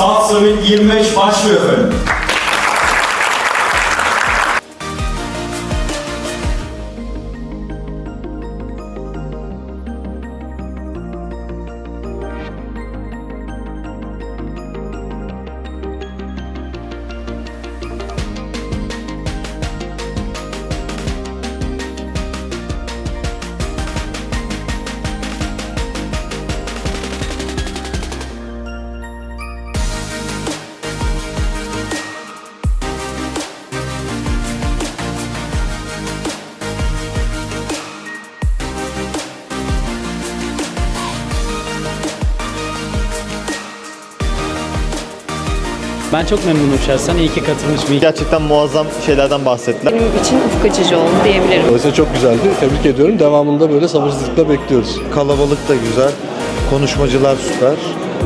South Summit 25 başlıyor efendim. Ben çok memnunum şahsen. İyi ki katılmışım. Gerçekten muazzam şeylerden bahsettiler. benim için ufuk açıcı oldu diyebilirim. Dolayısıyla çok güzeldi. Tebrik ediyorum. Devamında böyle sabırsızlıkla bekliyoruz. Kalabalık da güzel. Konuşmacılar süper.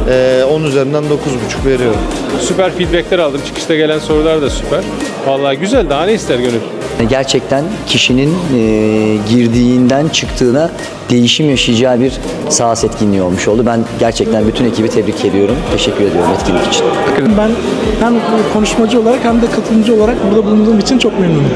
Ee, 10 üzerinden 9,5 veriyorum. Süper feedbackler aldım. Çıkışta gelen sorular da süper. Vallahi güzel. Daha ne ister gönül? Gerçekten kişinin e, girdiğinden çıktığına değişim yaşayacağı bir sahas etkinliği olmuş oldu. Ben gerçekten bütün ekibi tebrik ediyorum. Teşekkür ediyorum etkinlik için. Ben hem konuşmacı olarak hem de katılımcı olarak burada bulunduğum için çok memnunum.